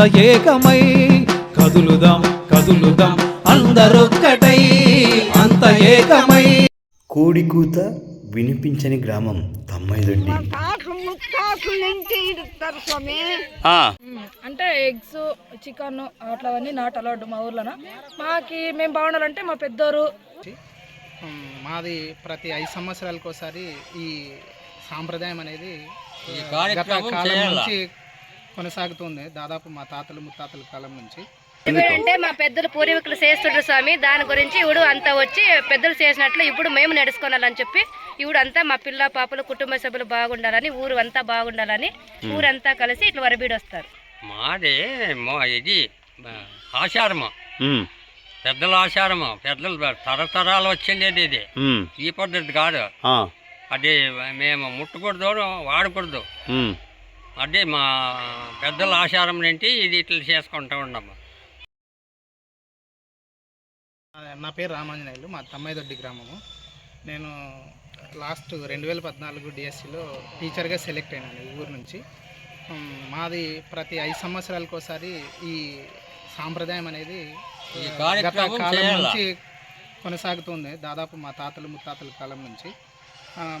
అంత ఏకమై కదులుదాం కదులుదాం అందరొక్కటై అంత ఏకమై కోడి కూత వినిపించని గ్రామం తమ్మైదొడ్డి స్వామి. అంటే ఎగ్స్ చికెన్ అట్లవన్నీ నాట్ అలౌడ్ మా ఊర్లోన? మాకి మేము బాగుండాలంటే మా పెద్దోరు. మాది ప్రతి ఐదు సంవత్సరాలకు ఒకసారి ఈ సాంప్రదాయం అనేది గత కాలం నుంచి కొనసాగుతుంది. దాదాపు మా తాతలు ముత్తాతల కాలం నుంచి. అంటే మా పెద్దలు పూర్వీకులు చేస్తుండ్రు స్వామి దాని గురించి ఇప్పుడు అంతా వచ్చి పెద్దలు చేసినట్లు ఇప్పుడు మేము నడుచుకోవాలని చెప్పి ఇప్పుడు అంతా మా పిల్ల పాపలు కుటుంబ సభ్యులు బాగుండాలని ఊరు అంతా బాగుండాలని ఊరంతా కలిసి ఇట్లా వరబీడి వస్తారు మాది మా ఇది ఆచారము పెద్దల ఆచారము పెద్దలు తరతరాలు వచ్చిండేది ఇది. ఈ పద్ధతి కాదు. అది మేము ముట్టకూడదు వాడకూడదు. అది మా పెద్దల ఆచారం నుండి ఇది ఇట్లా చేసుకుంటూ ఉన్నాము ఆ, నా పేరు రామాంజనేయులు మా తమ్మైదొడ్డి గ్రామము. నేను లాస్ట్ రెండు వేల పద్నాలుగు డిఎస్సిలో టీచర్గా సెలెక్ట్ అయినాను ఈ ఊరు నుంచి. మాది ప్రతి ఐదు సంవత్సరాలకు ఒకసారి ఈ సాంప్రదాయం అనేది ఈ గత కాలం. నుంచి కొనసాగుతుంది దాదాపు మా తాతలు ముత్తాతల కాలం నుంచి.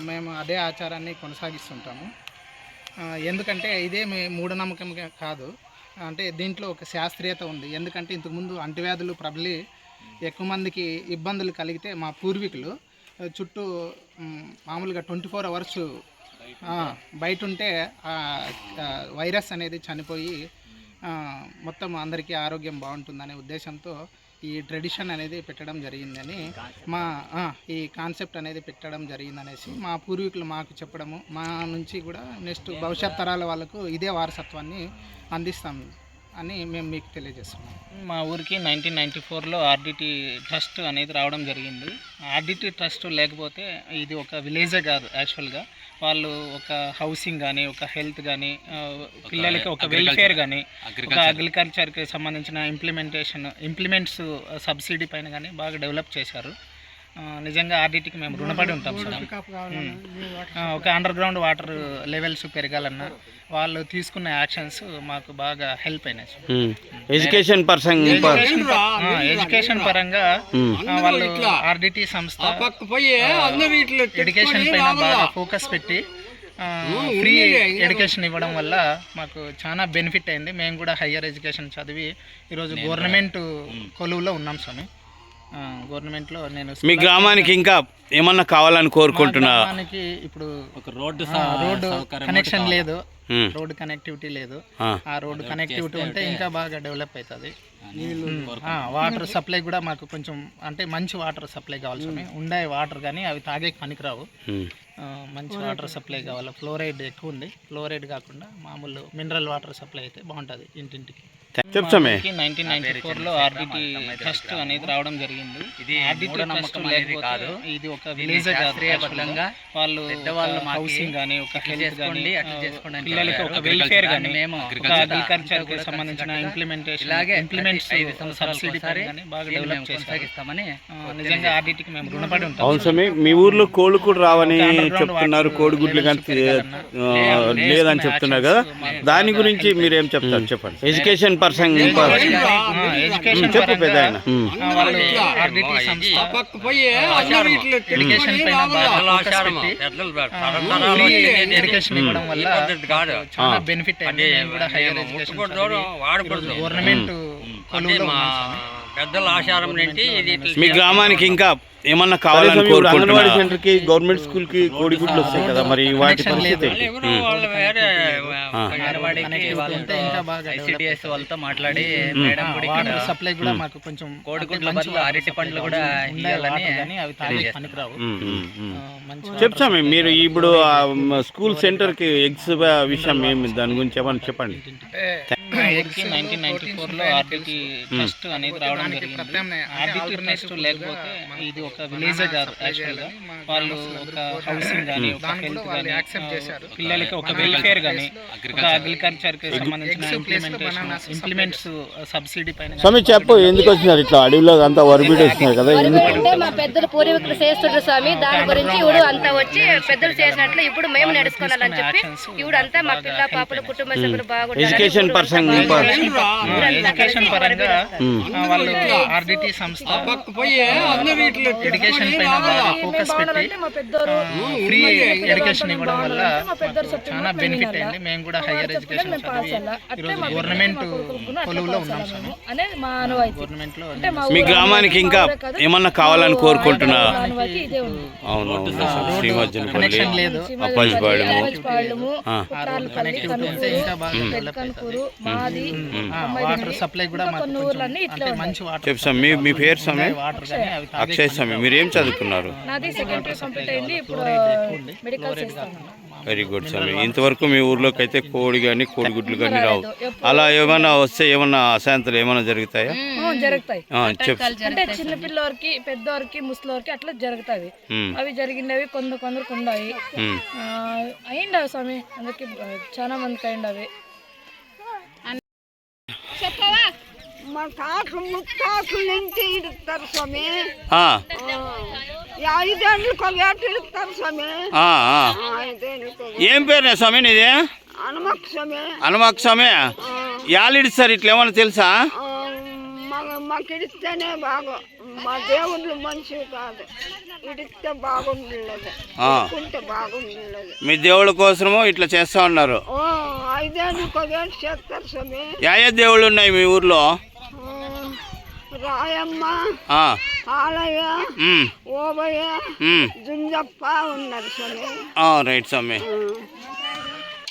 మేము అదే ఆచారాన్ని కొనసాగిస్తుంటాము. ఎందుకంటే ఇదే మీ మూఢనమ్మకం కాదు. అంటే దీంట్లో ఒక శాస్త్రీయత ఉంది. ఎందుకంటే ఇంతకుముందు అంటువ్యాధులు ప్రబలి ఎక్కువ మందికి ఇబ్బందులు కలిగితే మా పూర్వీకులు చుట్టూ మామూలుగా ట్వంటీ ఫోర్ అవర్స్ బయట ఉంటే వైరస్ అనేది చనిపోయి మొత్తం అందరికీ ఆరోగ్యం బాగుంటుందనే ఉద్దేశంతో ఈ ట్రెడిషన్ అనేది పెట్టడం జరిగిందని మా ఈ కాన్సెప్ట్ అనేది పెట్టడం జరిగిందనేసి మా పూర్వీకులు మాకు చెప్పడము మా నుంచి కూడా నెక్స్ట్ భవిష్యత్ తరాల వాళ్ళకు ఇదే వారసత్వాన్ని అందిస్తాం. అని మేము మీకు తెలియజేస్తున్నాం. మా ఊరికి నైన్టీన్ నైంటీ ఫోర్లో ఆర్డిటి ట్రస్ట్ అనేది రావడం జరిగింది. ఆర్డిటి ట్రస్ట్ లేకపోతే ఇది ఒక విలేజే కాదు యాక్చువల్గా వాళ్ళు ఒక హౌసింగ్ కానీ ఒక హెల్త్ కానీ పిల్లలకి ఒక వెల్ఫేర్ కానీ ఒక అగ్రికల్చర్కి సంబంధించిన ఇంప్లిమెంటేషన్ ఇంప్లిమెంట్స్ సబ్సిడీ పైన కానీ బాగా డెవలప్ చేశారు. నిజంగా ఆర్డిటికి మేము రుణపడి ఉంటాం సార్. ఒక అండర్ గ్రౌండ్ వాటర్ లెవెల్స్ పెరగాలన్నా వాళ్ళు తీసుకున్న యాక్షన్స్ మాకు బాగా హెల్ప్ అయినాయి. ఎడ్యుకేషన్ పర్సన్ ఎడ్యుకేషన్ పరంగా వాళ్ళు ఆర్డిటి సంస్థ ఎడ్యుకేషన్ పైన బాగా ఫోకస్ పెట్టి ఫ్రీ ఎడ్యుకేషన్ ఇవ్వడం వల్ల మాకు చాలా బెనిఫిట్ అయింది. మేము కూడా హయ్యర్ ఎడ్యుకేషన్ చదివి ఈరోజు గవర్నమెంట్ కొలువులో ఉన్నాం స్వామి. గవర్నమెంట్లో నేను మీ గ్రామానికి ఇంకా ఏమన్నా కావాలని కోరుకుంటున్నా? గ్రామానికి ఇప్పుడు ఒక రోడ్డు రోడ్డు కనెక్షన్ లేదు. రోడ్డు కనెక్టివిటీ లేదు. ఆ. రోడ్డు కనెక్టివిటీ ఉంటే ఇంకా బాగా డెవలప్ అవుతుంది. వాటర్ సప్లై కూడా మాకు కొంచెం అంటే మంచి వాటర్ సప్లై కావాలి స్వామి. ఉండే వాటర్ కానీ అవి తాగే పనికిరావు. మంచి వాటర్ సప్లై కావాలి. ఫ్లోరైడ్ ఎక్కువ ఉంది. ఫ్లోరైడ్ కాకుండా మామూలు మినరల్ వాటర్ సప్లై అయితే బాగుంటుంది ఇంటింటికి. చెప్తామే నైన్టీన్ నైన్టీ ఫోర్లో ఆర్డిటి ట్రస్ట్ అనేది రావడం జరిగింది. ఇది ఆర్డిటి ట్రస్ట్ లేకపోతే ఇది ఒక విలేజ్ కాదు వాళ్ళు పెద్దవాళ్ళు హౌసింగ్ కానీ ఒక హెల్త్ కానీ పిల్లలకి ఒక వెల్ఫేర్ కానీ ఒక అగ్రికల్చర్కి సంబంధించిన ఇంప్లిమెంటేషన్ ఇంప్లిమెంట్స్ సబ్సిడీ కానీ బాగా డెవలప్ చేస్తామని నిజంగా ఆర్డిటికి మేము రుణపడి ఉంటాం. అవును స్వామి మీ ఊర్లో కోళ్ళు కూడా రావని చెప్తున్నారు. కోడిగుడ్లు కానీ లేదని చెప్తున్నారు కదా. దాని గురించి మీరేం చెప్తారు? చెప్పండి. ఎడ్యుకేషన్ పర్సన్ ఎడ్యుకేషన్ చెప్పు పెద్ద ఆయన బెనిఫిట్ వాడకూడదు. గవర్నమెంట్ పెద్దల ఆచారం నుండి ఇది మీ గ్రామానికి ఇంకా ఏమన్నా కావాలని కోరుకుంటున్నారు సెంటర్కి గవర్నమెంట్ స్కూల్కి కోడిగుడ్లు వస్తాయి కదా మరి వాటి పరిస్థితి? ఎవరో వాళ్ళు వేరే బాగా ఐసిడిఎస్ వాళ్ళతో మాట్లాడి ఆ, మేడం కూడా ఇక్కడ వాటర్ సప్లై కూడా మాకు కొంచెం కోడిగుడ్ల బదులు అరటి పండ్లు కూడా కానీ అవి తాగే పనికిరావు. మంచి చెప్తామే మీరు ఇప్పుడు స్కూల్ సెంటర్కి ఎగ్స్ విషయం ఏమి? దాని గురించి ఏమన్నా చెప్పండి. ఎక్కి నైన్టీన్ నైన్టీ ఫోర్లో ఆర్డిటి ట్రస్ట్ అనేది రావడం జరిగింది. ఆర్డిటి ట్రస్ట్ లేకపోతే ఇది ఒక విలేజే కాదు యాక్చువల్గా వాళ్ళు ఒక హౌసింగ్ కానీ ఒక హెల్త్ కానీ పిల్లలకి ఒక వెల్ఫేర్ కానీ ఒక అగ్రికల్చర్కి సంబంధించిన ఇంప్లిమెంటేషన్ ఇంప్లిమెంట్స్ సబ్సిడీ పైన స్వామి చెప్పు ఎందుకు వచ్చినారు ఇట్లా అడవిలో అంతా వరిబీడి వచ్చినారు కదా అంటే మా పెద్దలు పూర్వీకులు చేస్తుండ్రు స్వామి దాని గురించి ఇప్పుడు అంతా వచ్చి పెద్దలు చేసినట్లు ఇప్పుడు మేము నడుచుకోవాలని చెప్పి ఇప్పుడు అంతా మా పిల్ల పాపలు కుటుంబ సభ్యులు బాగుండాలని ఎడ్యుకేషన్ ఊరు ఎడ్యుకేషన్ పరంగా. వాళ్ళు ఆర్డిటి సంస్థ. ఎడ్యుకేషన్ పైన బాగా ఫోకస్ పెట్టి అంటే మా పెద్దోరు ఫ్రీ ఎడ్యుకేషన్ ఇవ్వడం వల్ల చాలా బెనిఫిట్ అయింది. మేము కూడా హైయర్ ఎడ్యుకేషన్ చదివి ఈరోజు గవర్నమెంట్ కొలువులో ఉన్నాం అనేది మా గ్రామానికి ఇంకా ఏమన్నా కావాలని కోరుకుంటున్నా? అవును శ్రీమజ్జనపల్లి కనెక్షన్ లేదు. అప్పాజిపాళెము ఉంటే ఇంకా బాగా మాది వాటర్ సప్లై కూడా మాకు కొన్ని కొంచెం ఊర్లన్నీ ఇట్లా అంటే ఉన్నాయి. మంచి వాటర్ చెప్పు స్వామి మీ మీ పేరు స్వామి వాటర్ కానీ అవి అక్షయ్ స్వామి మీరు ఏం చదువుకున్నారు? నాది సెకండరీ కంప్లీట్ అయింది ఇప్పుడు మెడికల్ చేస్తాను వెరీ గుడ్ స్వామి ఇంతవరకు మీ ఊర్లోకి అయితే కోడి కానీ కోడిగుడ్లు కానీ రావు. అలా ఏమైనా వస్తే ఏమన్నా అశాంతులు ఏమైనా జరుగుతాయా? ఆ, జరుగుతాయి అంటే చిన్న పిల్లవారికి పెద్దవారికి ముసలివారికి అట్లా జరుగుతాయి. అవి జరిగినవి కొందరు కొందరికి ఉన్నాయి అయిండవి స్వామి అందరికి చాలా మందికి అయిండవి మా నుంచి స్వామి. ఐదేళ్ళకి స్వామి. ఏం పేరునే స్వామి నీది? హనుమక్ స్వామి. హనుమాక్ స్వామి. యాలిడిస్తారు ఇట్లా ఏమన్నా తెలుసా? మాకు ఇడిస్తేనే బాగా. మా దేవుళ్ళు మంచివి కాదు. ఇడిస్తే బాగుండలేదు ఆ. ఉంటే బాగుండలేదు మీ దేవుళ్ళ కోసము ఇట్లా చేస్తా ఉన్నారు. చేస్తారు స్వామి. యా దేవుళ్ళు ఉన్నాయి మీ ఊర్లో? రాయమ్మ ఆ, ఆలయ ఓబయ్య. జుంజప్ప ఉన్నారు స్వామి. ఆ, రైట్ స్వామి.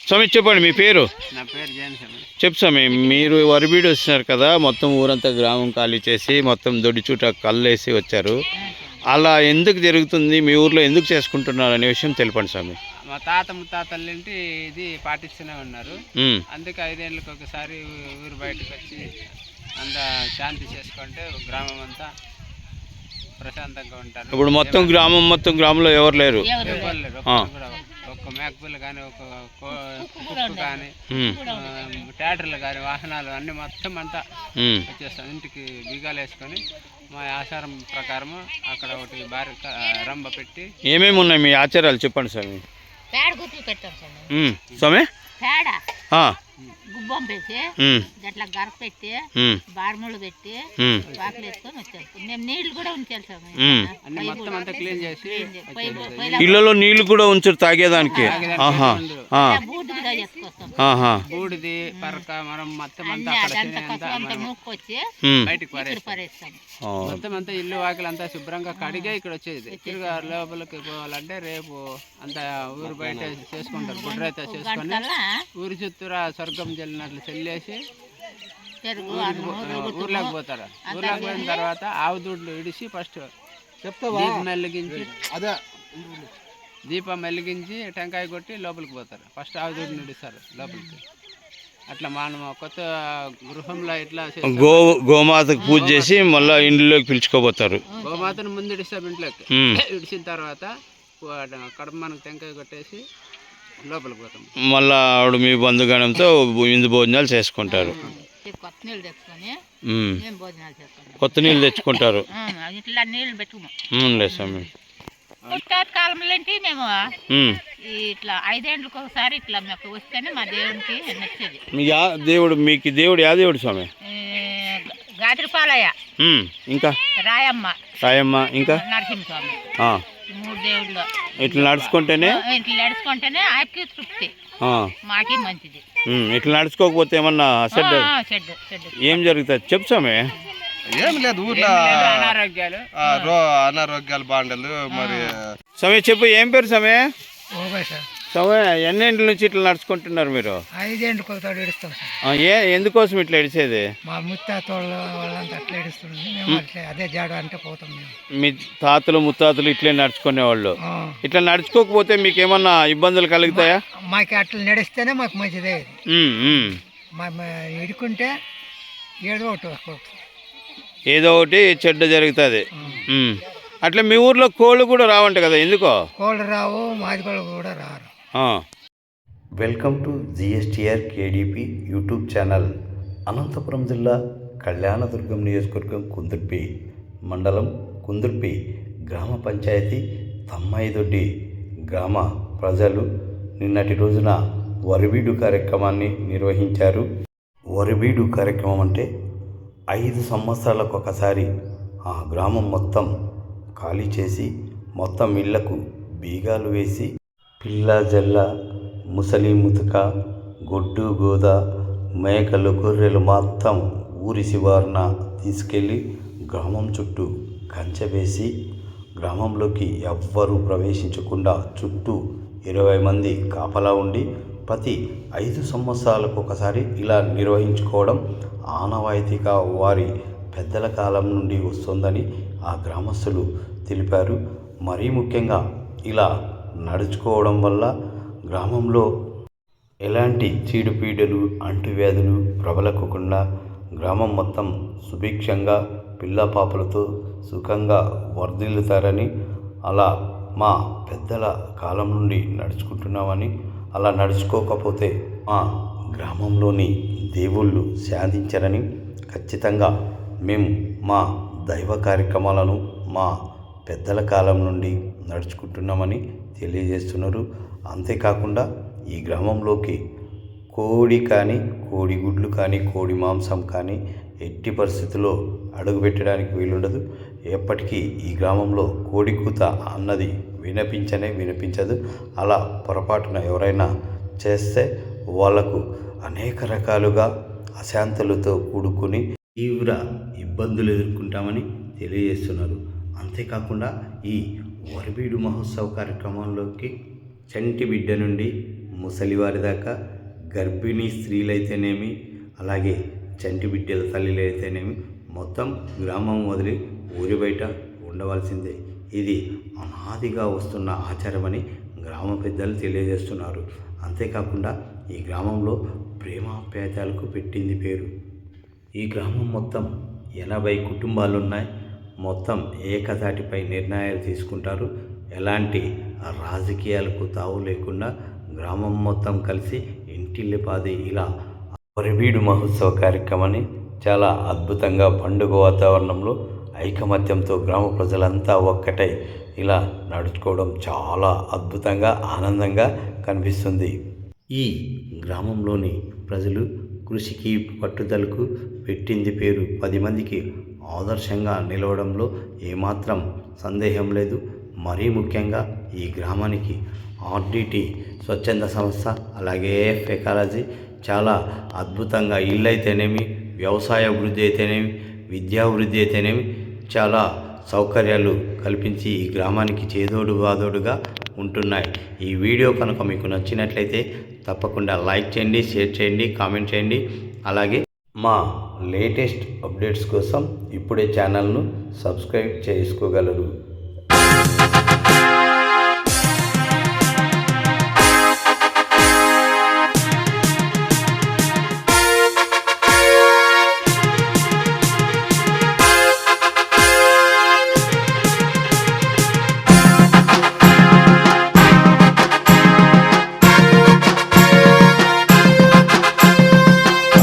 స్వామి చెప్పండి మీ పేరు? నా పేరు జైన్ స్వామి. చెప్పు స్వామి మీరు వరిబీడి వస్తున్నారు కదా మొత్తం ఊరంతా గ్రామం ఖాళీ చేసి మొత్తం దొడ్డి చుట్ట కళ్ళేసి వచ్చారు. అలా ఎందుకు జరుగుతుంది మీ ఊర్లో ఎందుకు చేసుకుంటున్నారు అనే విషయం తెలపండి స్వామి. మా తాత ముత్తాతల నుండి ఇది పాటిస్తూనే ఉన్నారు. అందుకే ఐదేళ్ళకి ఒకసారి ఊరు బయటకు వచ్చి అంత శాంతి చేసుకుంటే గ్రామం అంతా ప్రశాంతంగా ఉంటారు. ఇప్పుడు మొత్తం గ్రామం మొత్తం గ్రామంలో ఎవరు లేరు? ఎవరు లేరు, ఒక్క మేకపిల్ల కానీ ఒక కుక్క కానీ ఉమ్, ట్రాక్టర్లు కానీ వాహనాలు అన్ని మొత్తం అంతా వచ్చేస్తాం ఇంటికి బీగాలు వేసుకొని మా ఆచారం ప్రకారము అక్కడ ఒకటి భారీ క- రంబ పెట్టి ఏమేమి ఉన్నాయి మీ ఆచారాలు? చెప్పండి స్వామి. పేడ గుర్తులు పెట్టాం స్వామి. ఉమ్, స్వామి? పేడ. ఆ, గుబ్బం పెట్టి గరక పెట్టి బార్ములు పెట్టి వాకిలు వేసుకొని వచ్చేస్తాం. మేము నీళ్ళు కూడా ఉంచాలి స్వామి ఉమ్. అన్ని మొత్తం అంతా క్లీన్ చేసి పైన ఇళ్ళలో నీళ్ళు కూడా ఉంచరు తాగేదానికి. ఆహా. బూడిది పరక మనం మొత్తం అంతా బయటికి పారేస్తాం మొత్తం అంతా ఇల్లు వాకిలు అంతా శుభ్రంగా కడిగే ఇక్కడ వచ్చేది. తిరుగా లోపలికి పోవాలంటే రేపు అంతా ఊరు బయట చేసుకుంటారు. గుడ్రైతే చేసుకొని ఊరి చుట్టూరా స్వర్గం చెల్లినట్లు చెల్లేసి ఊర్లోకి పోతారు. ఊర్లోకి పోయిన తర్వాత ఆవు దూడ్లు ఇడిసి ఫస్ట్ దీపం వెలిగించి దీపం వెలిగించి టెంకాయ కొట్టి లోపలికి పోతారు. ఫస్ట్ ఆవు దూడ్ని ఇడిస్తారు లోపలికి. అట్లా మనం కొత్త గృహంలో ఇట్లా. గో గోమాతకు పూజ చేసి మళ్ళీ ఇంట్లోకి పిలుచుకోబోతారు. గోమాతను ముందు ఇడిస్తాం ఇంట్లోకి. ఇడిచిన తర్వాత కడప మనకు టెంకాయ కొట్టేసి లోపలికి పోతాం. మళ్ళా ఆవిడ మీ బంధుగణంతో విందు భోజనాలు చేసుకుంటారు. కొత్త నీళ్ళు తెచ్చుకొని కొత్త నీళ్ళు తెచ్చుకుంటారు. ఇట్లా నీళ్ళు పెట్టుకున్నాం. స్వామి. కాలంలో ఏంటి మేము ఇట్లా ఐదేండ్లకు ఒకసారి ఇట్లా మాకు వస్తేనే మా దేవునికి నచ్చేది. మీ దేవుడు మీకు దేవుడు యా దేవుడు స్వామి? గాత్రిపాలయ్య. ఇంకా? రాయమ్మ. రాయమ్మ ఇంకా? నరసింహస్వామి మూడు దేవుళ్ళు. ఇట్లా నడుచుకుంటేనే? ఇట్లా నడుచుకుంటేనే ఆయనకి తృప్తి. మాకి మంచిది. ఇట్లా నడుచుకోకపోతే ఏమన్నా చెడ్డు ఏం జరుగుతుంది? చెప్పు స్వామి ఏం లేదు ఊర్లో అనారోగ్యాలు. ఆ, రో అనారోగ్యాలు బాండలు మరి స్వామి చెప్పు ఏం పేరు స్వామి ఓకే సార్. స్వామి ఎన్నేంటి నుంచి ఇట్లా నడుచుకుంటున్నారు మీరు? ఐదేండ్లకు ఒకసారి ఏ ఎందుకోసం ఇట్లా ఎడిసేది మా ముత్తాత వాళ్ళ వాళ్ళంతా అట్లా మేము అట్లే అదే జాడ అంటే పోతాం మేము. మీ తాతలు ముత్తాతలు ఇట్లే నడుచుకునేవాళ్ళు. ఇట్లా నడుచుకోకపోతే మీకు ఏమన్నా ఇబ్బందులు కలుగుతాయా? మాకు అట్లా నడిస్తేనే మాకు మంచిదే. ఇడుకుంటే ఏదో ఒకటి ఏదో ఒకటి చెడ్డ జరుగుతుంది. అట్లా మీ ఊర్లో కోళ్ళు కూడా రావంట కదా ఎందుకో? కోళ్ళు రావు మాది కోళ్ళు కూడా రారు. ఆ. Welcome to GSTR KDP YouTube channel. Anantapuram జిల్లా కళ్యాణదుర్గం నియోజకవర్గం కుందుర్పి మండలం కుందుర్పి గ్రామ పంచాయతీ తమ్మాయిదొడ్డి గ్రామ ప్రజలు నిన్నటి రోజున వరిబీడు కార్యక్రమాన్ని నిర్వహించారు. వరిబీడు కార్యక్రమం అంటే ఐదు సంవత్సరాలకు ఒకసారి ఆ గ్రామం మొత్తం ఖాళీ చేసి మొత్తం ఇళ్ళకు బీగాలు వేసి పిల్ల జల్ల ముసలి ముతుక గొడ్డు గోద మేకలు గొర్రెలు మొత్తం ఊరి శివారున తీసుకెళ్ళి గ్రామం చుట్టూ కంచె వేసి గ్రామంలోకి ఎవ్వరూ ప్రవేశించకుండా చుట్టూ ఇరవై మంది కాపలా ఉండి ప్రతి ఐదు సంవత్సరాలకు ఒకసారి ఇలా నిర్వహించుకోవడం ఆనవాయితీగా వారి పెద్దల కాలం నుండి వస్తుందని ఆ గ్రామస్తులు తెలిపారు. మరీ ముఖ్యంగా ఇలా నడుచుకోవడం వల్ల గ్రామంలో ఎలాంటి చీడుపీడలు అంటువ్యాధులు ప్రబలకుండా గ్రామం మొత్తం సుభిక్షంగా పిల్ల పాపలతో సుఖంగా వర్ధిల్లుతారని అలా మా పెద్దల కాలం నుండి నడుచుకుంటున్నామని అలా నడుచుకోకపోతే మా గ్రామంలోని దేవుళ్ళు శాంతించరని ఖచ్చితంగా మేము మా దైవ కార్యక్రమాలను మా పెద్దల కాలం నుండి నడుచుకుంటున్నామని తెలియజేస్తున్నారు. అంతేకాకుండా ఈ గ్రామంలోకి కోడి కానీ కోడిగుడ్లు కానీ కోడి మాంసం కానీ ఎట్టి పరిస్థితుల్లో అడుగుపెట్టడానికి వీలుండదు. ఎప్పటికీ ఈ గ్రామంలో కోడికూత అన్నది వినిపించనే వినిపించదు. అలా పొరపాటున ఎవరైనా చేస్తే వాళ్ళకు అనేక రకాలుగా అశాంతులతో కూడుకుని తీవ్ర ఇబ్బందులు ఎదుర్కొంటామని తెలియజేస్తున్నారు. అంతేకాకుండా ఈ వరబీడు మహోత్సవ కార్యక్రమంలోకి చంటి బిడ్డ నుండి ముసలివారి దాకా గర్భిణీ స్త్రీలైతేనేమి అలాగే చంటి బిడ్డల తల్లిలైతేనేమి మొత్తం గ్రామం వదిలి ఊరి బయట ఉండవలసిందే. ఇది అనాదిగా వస్తున్న ఆచారమని గ్రామ పెద్దలు తెలియజేస్తున్నారు. అంతేకాకుండా ఈ గ్రామంలో ప్రేమాపేతాలకు పెట్టింది పేరు. ఈ గ్రామం మొత్తం ఎనభై కుటుంబాలు ఉన్నాయి మొత్తం ఏకతాటిపై నిర్ణయాలు తీసుకుంటారు. ఎలాంటి రాజకీయాలకు తావు లేకుండా గ్రామం మొత్తం కలిసి ఇంటిల్లిపాది ఇలా వరిబీడు మహోత్సవ కార్యక్రమాన్ని చాలా అద్భుతంగా పండుగ వాతావరణంలో ఐకమత్యంతో గ్రామ ప్రజలంతా ఒక్కటై ఇలా నడుచుకోవడం చాలా అద్భుతంగా ఆనందంగా కనిపిస్తుంది. ఈ గ్రామంలోని ప్రజలు కృషికి పట్టుదలకు పెట్టింది పేరు పది మందికి ఆదర్శంగా నిలవడంలో ఏమాత్రం సందేహం లేదు. మరీ ముఖ్యంగా ఈ గ్రామానికి ఆర్డిటి స్వచ్ఛంద సంస్థ అలాగే ఎకాలజీ చాలా అద్భుతంగా ఇల్లు అయితేనేమి వ్యవసాయ అభివృద్ధి అయితేనేమి విద్యాభివృద్ధి అయితేనేమి చాలా సౌకర్యాలు కల్పించి ఈ గ్రామానికి చేదోడు వాదోడుగా ఉంటున్నాయి. ఈ వీడియో కనుక మీకు నచ్చినట్లయితే తప్పకుండా లైక్ చేయండి షేర్ చేయండి కామెంట్ చేయండి. అలాగే మా లేటెస్ట్ అప్డేట్స్ కోసం ఇప్పుడే ఛానల్ను సబ్స్క్రైబ్ చేసుకోగలరు.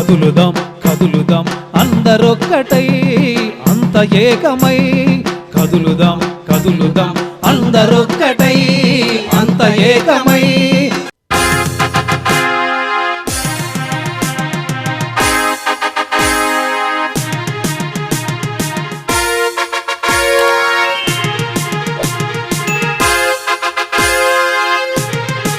కదులుదాం కదులుదాం అందరొక్కటై అంత ఏకమై. కదులుదాం కదులుదాం అందరొక్కటై అంత ఏకమై.